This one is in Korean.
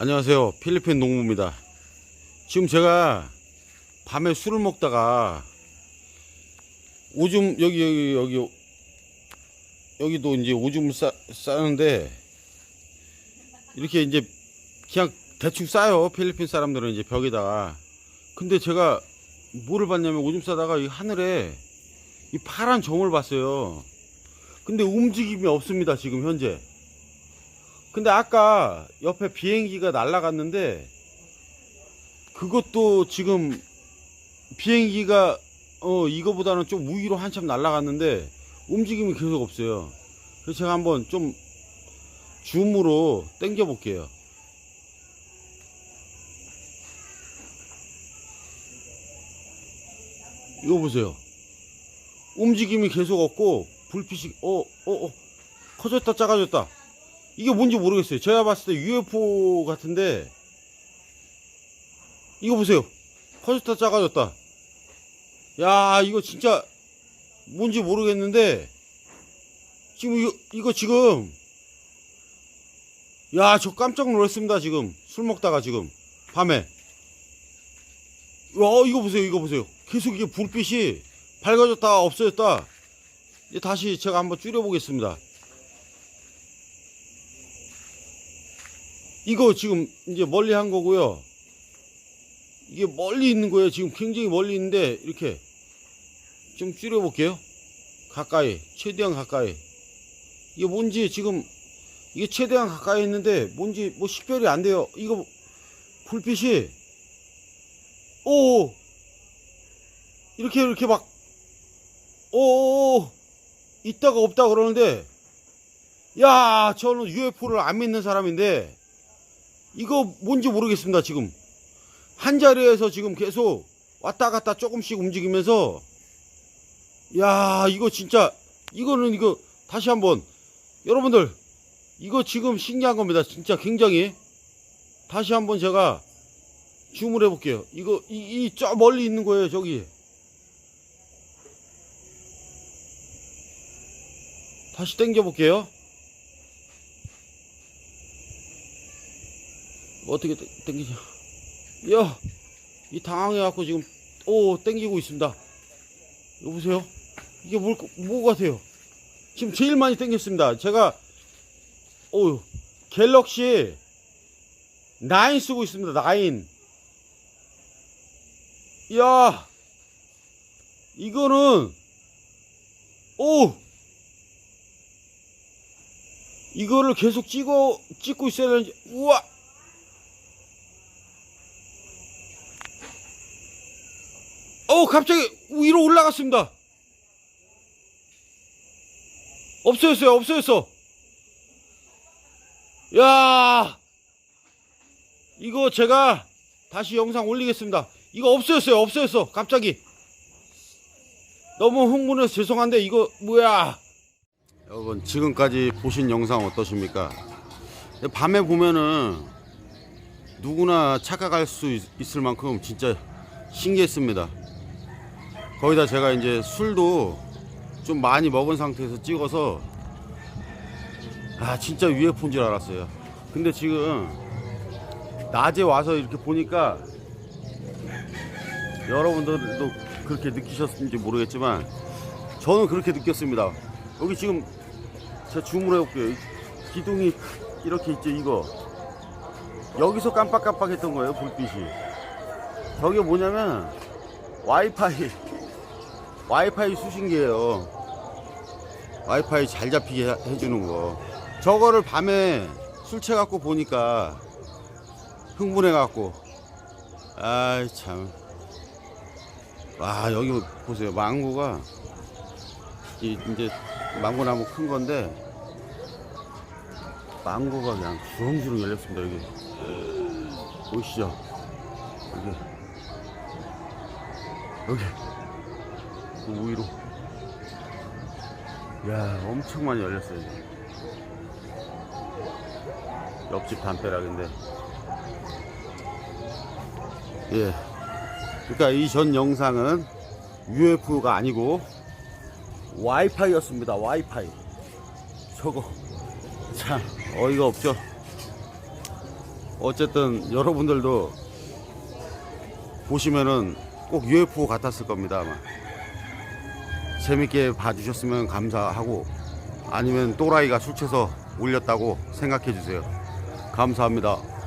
안녕하세요. 필리핀 농부입니다. 지금 제가 밤에 술을 먹다가 오줌 여기 여기 여기 여기도 이제 오줌을 싸, 싸는데 이렇게 이제 그냥 대충 싸요. 필리핀 사람들은 이제 벽에다가. 근데 제가 뭐를 봤냐면 오줌 싸다가 이 하늘에 이 파란 점을 봤어요. 근데 움직임이 없습니다. 지금 현재. 근데 아까 옆에 비행기가 날아갔는데 그것도 지금 비행기가 어 이거보다는 좀 우위로 한참 날아갔는데 움직임이 계속 없어요. 그래서 제가 한번 좀 줌으로 당겨 볼게요. 이거 보세요. 움직임이 계속 없고 불빛이 어어 어, 커졌다 작아졌다. 이게 뭔지 모르겠어요. 제가 봤을 때 UFO 같은데 이거 보세요. 커졌다 작아졌다. 야 이거 진짜 뭔지 모르겠는데 지금 이거, 이거 지금 야 저 깜짝 놀랐습니다 지금 술 먹다가 지금 밤에 와 이거 보세요 이거 보세요 계속 이게 불빛이 밝아졌다 없어졌다 다시 제가 한번 줄여 보겠습니다 이거 지금 이제 멀리 한 거고요. 이게 멀리 있는 거예요. 지금 굉장히 멀리 있는데 이렇게 좀 줄여 볼게요. 가까이, 최대한 가까이. 이게 뭔지 지금 이게 최대한 가까이 있는데 뭔지 뭐 식별이 안 돼요. 이거 불빛이 오 이렇게 이렇게 막오 있다가 없다 그러는데 야 저는 UFO를 안 믿는 사람인데 이거 뭔지 모르겠습니다, 지금. 한 자리에서 지금 계속 왔다 갔다 조금씩 움직이면서, 야, 이거 진짜, 이거는 이거 다시 한번, 여러분들, 이거 지금 신기한 겁니다. 진짜 굉장히. 다시 한번 제가 줌을 해볼게요. 이거, 이, 이, 저 멀리 있는 거예요, 저기. 다시 당겨 볼게요. 어떻게 땡- 땡기냐 야, 이 당황해갖고 지금, 오, 땡기고 있습니다. 여보세요? 이게 뭘, 뭐 같아요? 지금 제일 많이 땡겼습니다. 제가, 오, 갤럭시 9 쓰고 있습니다. 9. 야, 이거는, 오! 이거를 계속 찍어, 찍고 있어야 되는지, 우와! 어 갑자기 위로 올라갔습니다. 없어졌어요. 없어졌어. 야 이거 제가 다시 영상 올리겠습니다. 이거 없어졌어요. 없어졌어. 갑자기 너무 흥분해서 죄송한데 이거 뭐야? 여러분 지금까지 보신 영상 어떠십니까? 밤에 보면은 누구나 착각할 수 있- 있을 만큼 진짜 신기했습니다. 거기다 제가 이제 술도 좀 많이 먹은 상태에서 찍어서 아 진짜 UFO인 줄 알았어요. 근데 지금 낮에 와서 이렇게 보니까 여러분들도 그렇게 느끼셨는지 모르겠지만 저는 그렇게 느꼈습니다. 여기 지금 제가 줌을 해볼게요. 이 기둥이 이렇게 있죠 이거 여기서 깜빡깜빡했던 거예요 불빛이. 저게 뭐냐면 와이파이 와이파이 수신기예요. 와이파이 잘 잡히게 해- 해주는 거. 저거를 밤에 술 취해갖고 보니까 흥분해갖고 아이 참. 와 여기 보세요 망고가 이- 이제 망고나무 큰 건데 망고가 그냥 주렁주렁 열렸습니다 여기 보이시죠 여기 여기 그 우위로. 야 엄청 많이 열렸어요 지금. 옆집 담벼락인데. 예. 그러니까 이 전 영상은 UFO가 아니고 와이파이였습니다 와이파이. 저거. 참 어이가 없죠. 어쨌든 여러분들도 보시면은 꼭 UFO 같았을 겁니다 아마 재밌게 봐주셨으면 감사하고 아니면 또라이가 술 취해서 올렸다고 생각해 주세요. 감사합니다